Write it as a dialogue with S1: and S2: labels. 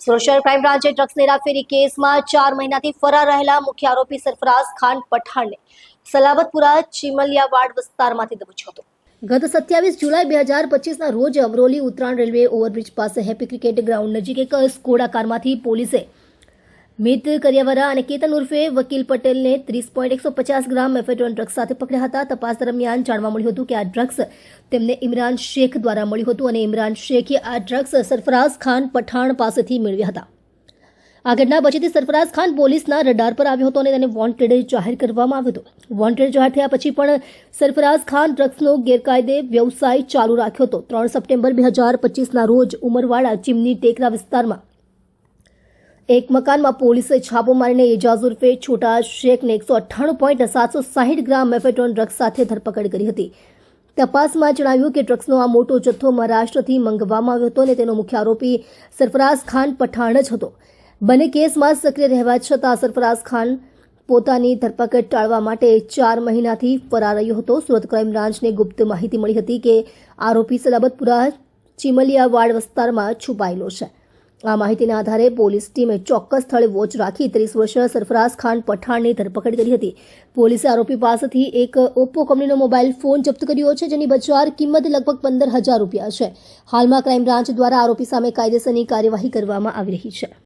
S1: Surat crime બ્રાન્ચે drugs હેરાફેરી કેસમાં ચાર મહિનાથી ફરાર રહેલા મુખ્ય આરોપી સરફરાઝ ખાન પઠાણને સલાબતપુરા ચીમલિયાવાડ વિસ્તારમાંથી દબોચ્યો હતો. ગત સત્યાવીસ જુલાઈ બે હજાર પચીસના રોજ અમરોલી ઉત્તરાયણ રેલવે ઓવરબ્રિજ પાસે હેપી ક્રિકેટ ગ્રાઉન્ડ નજીક એક સ્કોડા કારમાંથી પોલીસે મિત કરિયાવરા અને કેતન ઉર્ફે વકીલ પટેલને ત્રીસ પોઈન્ટ એકસો પચાસ ગ્રામ મેફેડ્રોન ડ્રગ્સ સાથે પકડ્યા હતા. તપાસ દરમિયાન જાણવા મળ્યું હતું કે આ ડ્રગ્સ તેમને ઇમરાન શેખ દ્વારા મળ્યું હતું અને ઇમરાન શેખે આ ડ્રગ્સ સરફરાઝ ખાન પઠાણ પાસેથી મેળવ્યા હતા. આ ઘટના પછીથી સરફરાઝ ખાન પોલીસના રડાર પર આવ્યો હતો અને તેને વોન્ટેડ જાહેર કરવામાં આવ્યો હતો. વોન્ટેડ જાહેર થયા પછી પણ સરફરાઝ ખાન ડ્રગ્સનો ગેરકાયદે વ્યવસાય ચાલુ રાખ્યો હતો. ત્રણ સપ્ટેમ્બર બે હજાર પચીસના રોજ ઉમરવાડા ચીમની ટેકરા વિસ્તારમાં એક મકાનમાં પોલીસે છાપો મારીને એજાઝ ઉર્ફે છોટા શેખને એકસો અઠ્ઠાણું પોઈન્ટ સાતસો સાહીઠ ગ્રામ મેફેટ્રોન ડ્રગ્સ સાથે ધરપકડ કરી હતી. તપાસમાં જણાવ્યું કે ડ્રગ્સનો આ મોટો જથ્થો મહારાષ્ટ્રથી મંગાવવામાં આવ્યો હતો અને તેનો મુખ્ય આરોપી સરફરાઝ ખાન પઠાણ જ હતો. બંને કેસમાં સક્રિય રહેવા છતાં સરફરાઝ ખાન પોતાની ધરપકડ ટાળવા માટે ચાર મહિનાથી ફરાર રહ્યો હતો. સુરત ક્રાઇમ બ્રાન્ચને ગુપ્ત માહિતી મળી હતી કે આરોપી સલાબતપુરા ચીમલિયાવાડ વિસ્તારમાં છુપાયેલો છે. આ માહિતીના આધારે પોલીસ ટીમે ચોક્કસ સ્થળે વોચ રાખી ત્રીસ વર્ષીય સરફરાઝ ખાન પઠાણની ધરપકડ કરી હતી. પોલીસે આરોપી પાસેથી એક ઓપ્પો કંપનીનો મોબાઈલ ફોન જપ્ત કર્યો છે, જેની બજાર કિંમત લગભગ પંદર હજાર રૂપિયા છે. હાલમાં ક્રાઇમ બ્રાન્ચ દ્વારા આરોપી સામે કાયદેસરની કાર્યવાહી કરવામાં આવી રહી છે.